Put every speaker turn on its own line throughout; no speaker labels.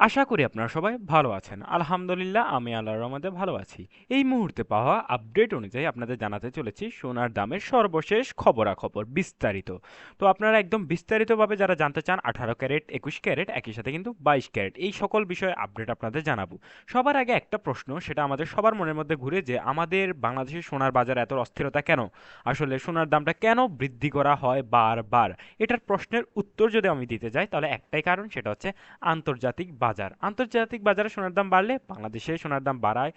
আশা করি আপনারা সবাই ভালো আছেন। আলহামদুলিল্লাহ, আমি আল্লাহর রহমতে ভালো আছি। এই মুহূর্তে পাওয়া আপডেট অনুযায়ী আপনাদের জানাতে চলেছি সোনার দামের সর্বশেষ খবরাখবর, বিস্তারিত। তো আপনারা একদম বিস্তারিতভাবে যারা জানতে চান, আঠারো ক্যারেট, একুশ ক্যারেট, একই সাথে কিন্তু বাইশ ক্যারেট, এই সকল বিষয়ে আপডেট আপনাদের জানাব। সবার আগে একটা প্রশ্ন, সেটা আমাদের সবার মনের মধ্যে ঘুরে যে আমাদের বাংলাদেশের সোনার বাজার এত অস্থিরতা কেন? আসলে সোনার দামটা কেন বৃদ্ধি করা হয় বারবার? এটার প্রশ্নের উত্তর যদি আমি দিতে যাই, তাহলে একটাই কারণ, সেটা হচ্ছে আন্তর্জাতিক বাজার। আন্তর্জাতিক বাজারে সোনার দাম বাড়লে বাংলাদেশে সোনার দাম বাড়ায়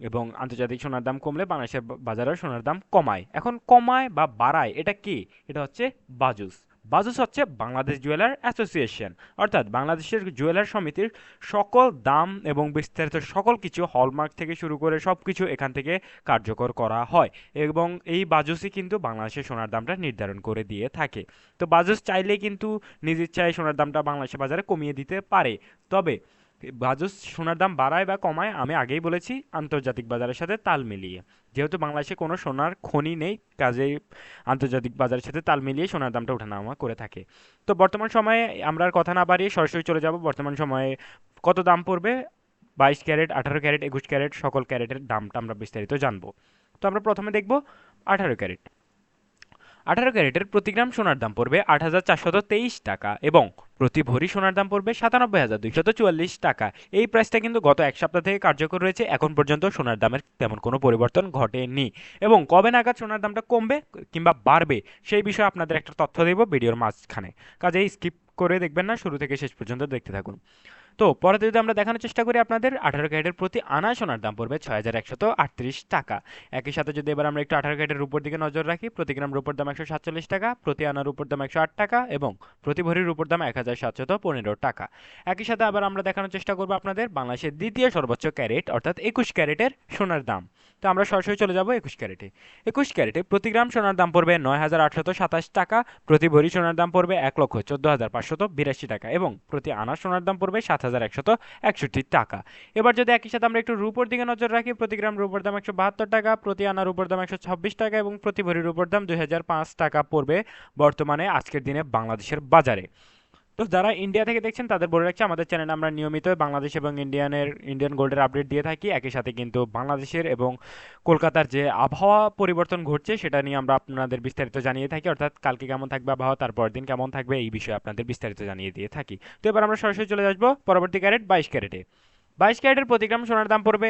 এবং আন্তর্জাতিক সোনার দাম কমলে বাংলাদেশের বাজারে সোনার দাম কমায়। এখন কমায় বা বাড়ায় এটা কি? এটা হচ্ছে বাজুস। বাজুস হচ্ছে বাংলাদেশ জুয়েলার অ্যাসোসিয়েশন। অর্থাৎ বাংলাদেশের জুয়েলার সমিতির সকল দাম এবং বিস্তারিত সকল কিছু হলমার্ক থেকে শুরু করে সব কিছু এখান থেকে কার্যকর করা হয় এবং এই বাজুসই কিন্তু বাংলাদেশের সোনার দামটা নির্ধারণ করে দিয়ে থাকে। তো বাজুস চাইলে কিন্তু নিজের চাই সোনার দামটা বাংলাদেশের বাজারে কমিয়ে দিতে পারে। তবে বাজুস সোনার দাম বাড়ায় বা কমায়, আমি আগেই বলেছি, আন্তর্জাতিক বাজারের সাথে তাল মিলিয়ে। যেহেতু বাংলাদেশে কোনো সোনার খনি নেই, কাজেই আন্তর্জাতিক বাজারের সাথে তাল মিলিয়ে সোনার দামটা ওঠানামা করে থাকে। তো বর্তমান সময়ে আমরা কথা না বাড়িয়ে সরাসরি চলে যাব। বর্তমান সময়ে কত দাম পড়বে? বাইশ ক্যারেট, আঠারো ক্যারেট, একুশ ক্যারেট, সকল ক্যারেটের দামটা আমরা বিস্তারিত জানব। তো আমরা প্রথমে দেখব আঠারো ক্যারেট। আঠারো ক্যারেটের প্রতি গ্রাম সোনার দাম পড়বে আট হাজার চারশত তেইশ টাকা এবং প্রতি ভরি সোনার দাম পড়বে সাতানব্বই হাজার দুইশত চুয়াল্লিশ টাকা। এই প্রাইসটা কিন্তু গত এক সপ্তাহ থেকে কার্যকর রয়েছে। এখন পর্যন্ত সোনার দামের তেমন কোনো পরিবর্তন ঘটেনি। এবং কবে নাগাদ সোনার দামটা কমবে কিংবা বাড়বে, সেই বিষয়ে আপনাদের একটা তথ্য দেব ভিডিওর মাঝখানে। কাজেই স্কিপ করে দেখবেন না, শুরু থেকে শেষ পর্যন্ত দেখতে থাকুন। তো পরে যদি আমরা দেখানোর চেষ্টা করি, আপনাদের আঠারো ক্যারেটের প্রতি আনা সোনার দাম পড়বে ছয় হাজার একশত আটত্রিশ টাকা। একই সাথে যদি এবার আমরা একটু আঠারো ক্যারেটের উপর দিকে নজর রাখি, প্রতি গ্রাম রূপর দাম একশো সাতচল্লিশ টাকা, প্রতি আনার উপর দাম একশো আট টাকা এবং প্রতি ভরির উপর দাম এক হাজার সাতশত পনেরো টাকা। একই সাথে আবার আমরা দেখানোর চেষ্টা করব আপনাদের বাংলাদেশের দ্বিতীয় সর্বোচ্চ ক্যারেট, অর্থাৎ একুশ ক্যারেটের সোনার দাম। তো আমরা সরাসরি চলে যাব একুশ ক্যারেটে। একুশ ক্যারেটে প্রতি গ্রাম সোনার দাম পড়বে নয় হাজার আটশত সাতাশ টাকা, প্রতি ভরি সোনার দাম পড়বে এক লক্ষ চোদ্দ হাজার পাঁচশত বিরাশি টাকা এবং প্রতি আনার সোনার দাম পড়বে সাত হাজার একষট্টি টাকা। এবার যদি একই সাথে আমরা একটু রুপোর দিকে নজর রাখি, প্রতি গ্রাম রুপোর দাম একশো বাহাত্তর টাকা, প্রতি আনা উপর দাম একশো ছাব্বিশ টাকা এবং প্রতি ভরির উপর দাম দুই হাজার পাঁচ টাকা পড়বে বর্তমানে আজকের দিনে বাংলাদেশের বাজারে। তো যারা ইন্ডিয়া থেকে দেখছেন, তাদের বলে রাখছি, আমাদের চ্যানেলে আমরা নিয়মিত বাংলাদেশ এবং ইন্ডিয়ানের ইন্ডিয়ান গোল্ডের আপডেট দিয়ে থাকি। একই সাথে কিন্তু বাংলাদেশের এবং কলকাতার যে আবহাওয়া পরিবর্তন ঘটছে, সেটা নিয়ে আমরা আপনাদের বিস্তারিত জানিয়ে থাকি। অর্থাৎ কালকে কেমন থাকবে আবহাওয়া, তারপর দিন কেমন থাকবে, এই বিষয়ে আপনাদের বিস্তারিত জানিয়ে দিয়ে থাকি। তো এবার আমরা সরাসরি চলে আসব পরবর্তী ক্যারেট বাইশ ক্যারেটে। বাইশ ক্যারেটের প্রতি গ্রাম সোনার দাম পড়বে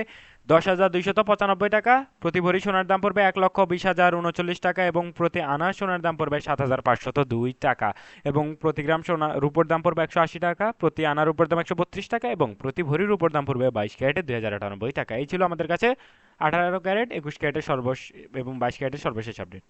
দশ হাজার দুইশত পঁচানব্বই টাকা। প্রতি ভরি সোনার দাম পড়বে এক লক্ষ বিশ হাজার উনচল্লিশ টাকা এবং প্রতি আনা সোনার দাম পড়বে সাত হাজার পাঁচশত দুই টাকা। এবং প্রতি গ্রাম সোনা রূপোর দাম পড়বে একশো আশি টাকা, প্রতি আনার উপর দাম একশো বত্রিশ টাকা এবং প্রতি ভরির উপর দাম পড়বে বাইশ ক্যারেটে দুই হাজার আটানব্বই টাকা। এই ছিল আমাদের কাছে আঠারো ক্যারেট, একুশ ক্যারেটের সর্বশ এবং বাইশ ক্যারেটের সর্বশেষ আপডেট।